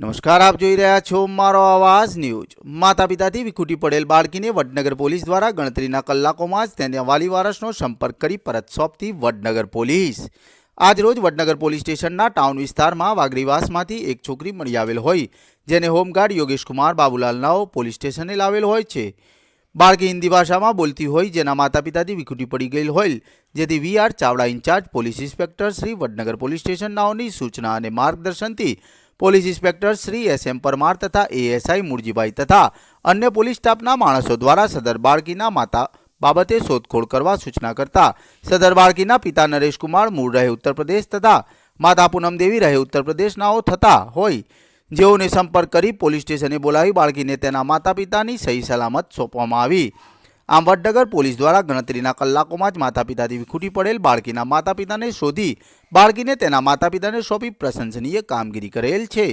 નમસ્કાર, આપ જોઈ રહ્યા છો મારો અવાજ ન્યૂઝ. માતા પિતાથી વિખૂટી પડેલ બાળકીને વડનગર પોલીસ દ્વારા ગણતરીના કલાકોમાં જ તેને વાલી વારસનો સંપર્ક કરી પરત સોંપતી વડનગર પોલીસ. આજરોજ વડનગર પોલીસ સ્ટેશનના ટાઉન વિસ્તારમાં વાગરીવાસમાંથી એક છોકરી મળી આવેલ હોય, જેને હોમગાર્ડ યોગેશકુમાર બાબુલાલ નાઓ પોલીસ સ્ટેશને લાવેલ હોય છે. બાળકી હિન્દી ભાષામાં બોલતી હોય, જેના માતા પિતાથી વિખૂટી પડી ગયેલ હોય, જેથી V R Chavda incharge police inspector Shri Vadnagar police station નાઓની સૂચના અને માર્ગદર્શનથી police inspector Shri S M Parmar તથા એએસઆઈ મુરજીભાઈ તથા અન્ય પોલીસ સ્ટાફના માણસો દ્વારા સદર બાળકીના માતા બાબતે શોધખોળ કરવા સૂચના કરતા સદર બાળકીના પિતા નરેશકુમાર મૂળ રહે ઉત્તર પ્રદેશ તથા માતા પૂનમદેવી રહે ઉત્તર પ્રદેશનાઓ થતા હોય. જેઓને સંપર્ક કરી પોલીસ સ્ટેશને બોલાવી બાળકીને તેના માતા પિતાની સહી સલામત સોંપવામાં આવી. આમ વડનગર પોલીસ દ્વારા ગણતરીના કલાકોમાં જ માતા પિતાથી વિખૂટી પડેલ બાળકીના માતા પિતાને શોધી બાળકીને તેના માતા પિતાને સોંપી પ્રશંસનીય કામગીરી કરેલ છે.